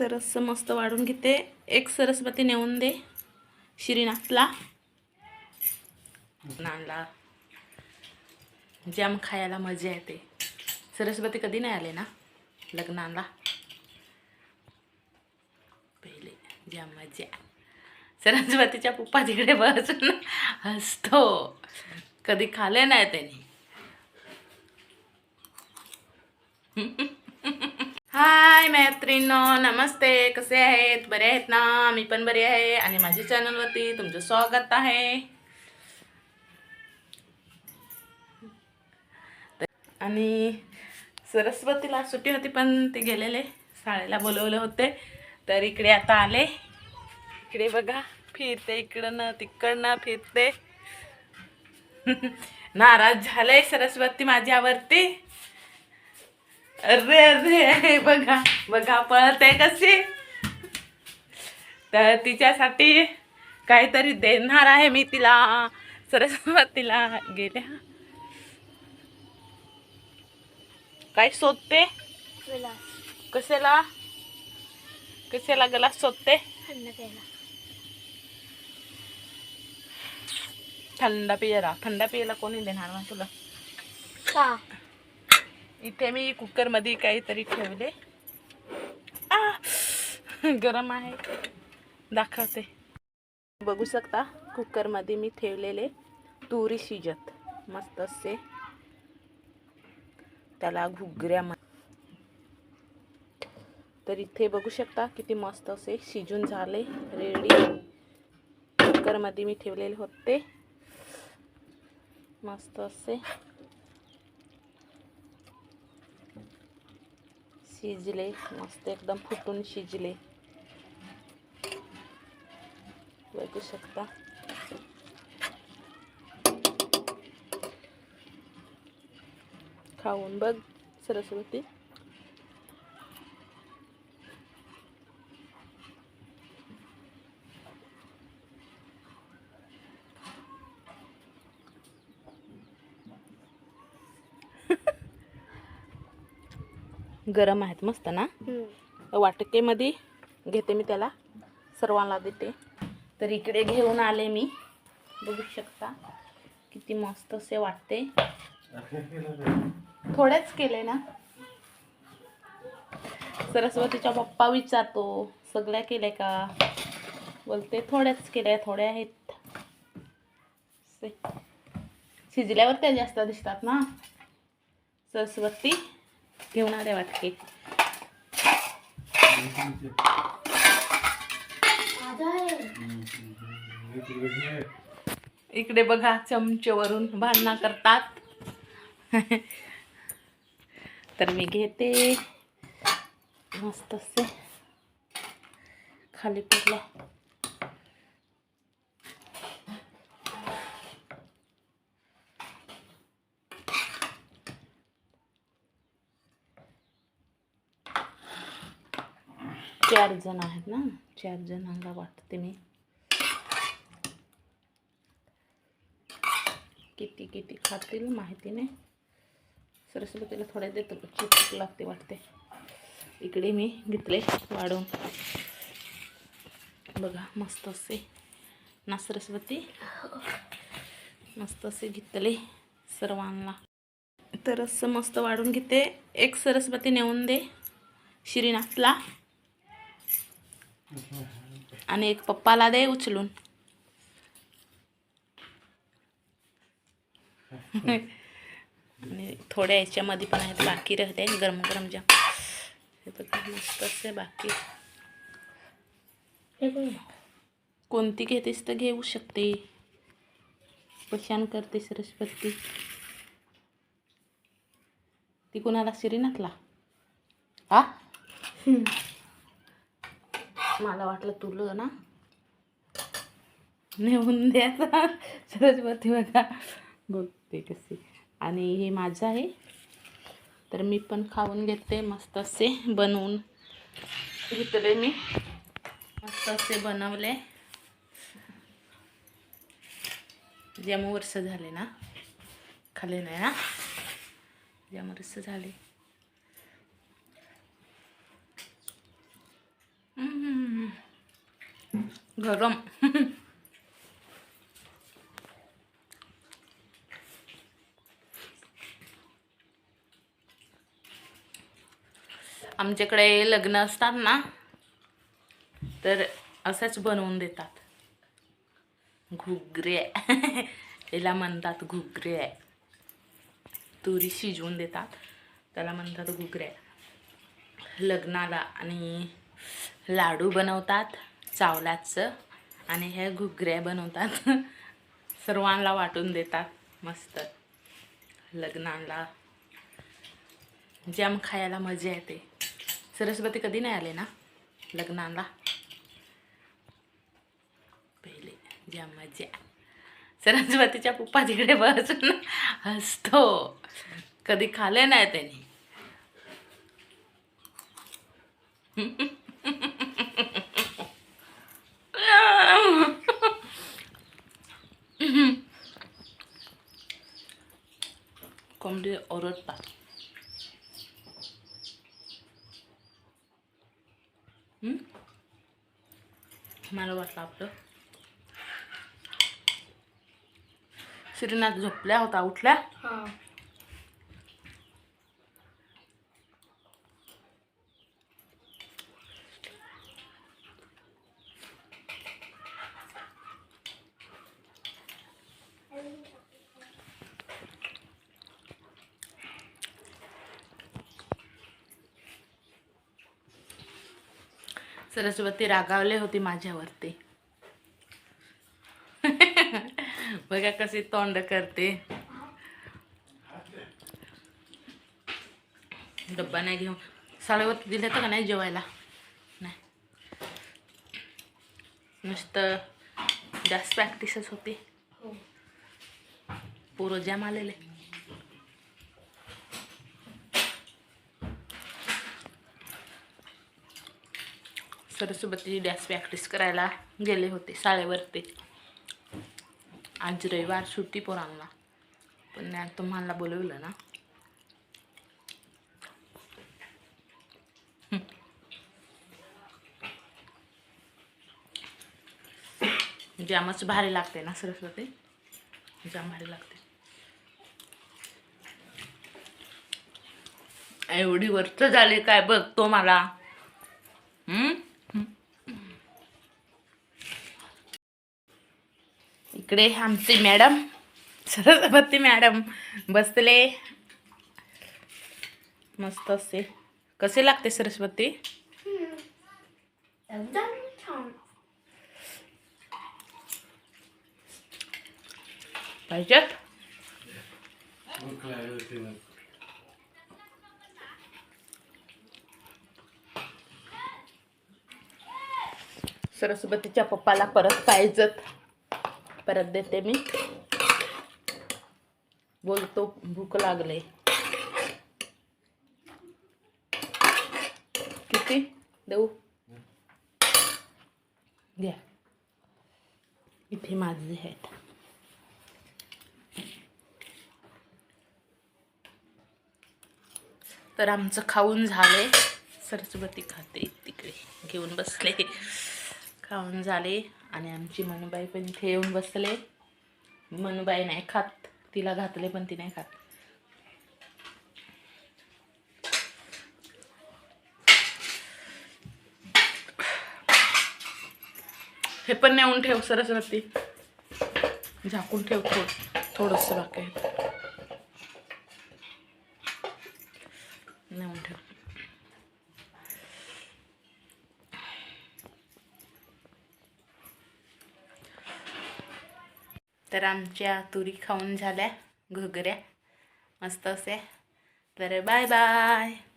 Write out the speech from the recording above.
तर असं मस्त वाढून घेते. एक सरस्वती नेऊन दे श्रीनाथला. नानला. जॅम खायला मजा येते. सरस्वती कधी नाही आले ना? लग्नाला. पहिले जॅम मजा. सरस्वतीच्या पप्पा तिकडे बसून हसतो. कधी खाले नाही त्यांनी. हाय मैत्रिणींनो नमस्ते. कसे आहेत? बरे आहेत ना? मी पण बरे आहे. आणि माझ्या चॅनलवरती तुमचं स्वागत आहे. आणि सरस्वतीला सुट्टी होती पण ते गेलेले. शाळेला बोलवले होते. तर इकडे आता आले. इकडे बघा फिरते इकडनं तिकडनं फिरते. नाराज झाले सरस्वती माझ्यावरती. अरे अरे बघा बघा पळते कशी. तर तिच्यासाठी काहीतरी देणार आहे मी तिला. सरस्वतीला गेल्या. काय शोधते? कशाला? कशाला गला शोधते? थंड पियला थंड पियला कोणी देणार मग तुला? का? इथे मी कुकरमध्ये काहीतरी ठेवले. आ, गरम आहे. दाखवते. बघू शकता कुकरमध्ये मी ठेवलेले तुरी शिजत. मस्त असे. त्याला घुगऱ्या म्हण तर इथे बघू शकता किती मस्त असे शिजून झाले रेडी कुकरमध्ये मी ठेवलेले होते. मस्त असे. शिजले मस्त एकदम फुटून शिजले. बघू शकता. खाऊन बघ सरस्वती. गरम आहेत मस्त ना? वाटकेमध्ये घेते मी त्याला. सर्वांना देते. तर इकडे घेऊन आले मी. बघू शकता किती मस्त असे वाटते. थोडेच केले ना? सरस्वतीचा पप्पा विचारतो सगळ्या केल्या का? बोलते थोड्याच केल्या थोड्या आहेत. शिजल्यावर त्या जास्त दिसतात ना? सरस्वती? घेऊन आले वाटते. इकडे बघा चमचेवरून भांडणं करतात. तर मी घेते. मस्त खाली पडलं. चार जण आहेत ना? चार जणांना वाटते मी. किती किती खातील माहिती नाही. सरस्वतीला थोड्या देतो चिपचिप लागते वाटते. इकडे मी घेतले वाढून. बघा मस्त असे. ना सरस्वती? मस्त असे घेतले सर्वांना. तर असं मस्त वाढून घेते. एक सरस्वती नेऊन दे. श्रीनाथला. आणि एक पप्पाला दे उचलून. आणि थोड्या याच्यामध्ये पण आहेत बाकी राहते गरम गरम जाम हे बघा मस्त असे बाकी. कोणती घेतेस तर घेऊ शकते. पशान करते सरस्वती. ती कोणाला श्रीनाथला? आ? मला वाटलं तुला ना नेऊन द्यायचा सरस्वती बघा. बघते कशी. आणि हे माझं आहे. तर मी पण खाऊन घेते मस्त असे बनवून. घेतले मी. मस्त असे बनवले. जम वर्ष झाले ना. खाले नाही ना. जम वर्ष झाले. गरम. आमच्याकडे लग्न असतात ना तर असंच बनवून देतात. घुगरे. याला म्हणतात घुगरे. तुरी शिजवून देतात. त्याला म्हणतात घुगरे. लग्नाला आणि लाडू बनवतात. चावलाचं आणि हे घुगऱ्या बनवतात. सर्वांना वाटून देतात. मस्त. लग्नाला. जॅम खायला मजा येते. सरस्वती कधी नाही आले ना? लग्नाला? पहिले जॅम मजा. सरस्वतीच्या पप्पा तिकडे बसून हसतो. कधी खाले नाही त्यांनी. कोंबडी ओरडतात हम्म? मला वाटलं आपलं श्रीनाथ झोपल्या होता उठल्या सरस्वती रागावले होती माझ्यावरती. बघा कशी तोंड करते. डब्बा नाही घेऊन. साडेवरती दिले तर का नाही जेवायला? नाही. नुसतं जास्त प्रॅक्टिसच होती. हो. पोरं जॅम आलेले. सरस्वती डॅन्स प्रॅक्टिस करायला गेले होते शाळेवरती. आज रविवार सुट्टी पोरांना. पण तुम्हाला बोलवलं ना. जामच म्हणजे भारी लागते ना सरस्वती जाम म्हणजे भारी लागते एवढी वर्ष झाली काय बघतो मला. इकडे आमचे मॅडम सरस्वती मॅडम बसले. मस्त असते कसे लागते सरस्वती? पाहिजेत सरस्वतीच्या पप्पाला परत पाहिजेत. परत देते मी. बोलतो भूक लागले. किती? देऊ? घ्या इथे माझे आहेत. तर आमचं खाऊन झाले. सरस्वती खाते तिकडे घेऊन बसले. खाऊन झाले. आणि आमची मनुबाई पण इथे येऊन बसले. मनुबाई नाही खात तिला घातले पण ती नाही खात. हे पण नेऊन ठेव सरस्वती. झाकून ठेव थोड थोडंसं बाकी नेऊन ठेव. तर आमच्या तुरी खाऊन झाल्या घुगऱ्या. मस्त असे. तर बाय बाय.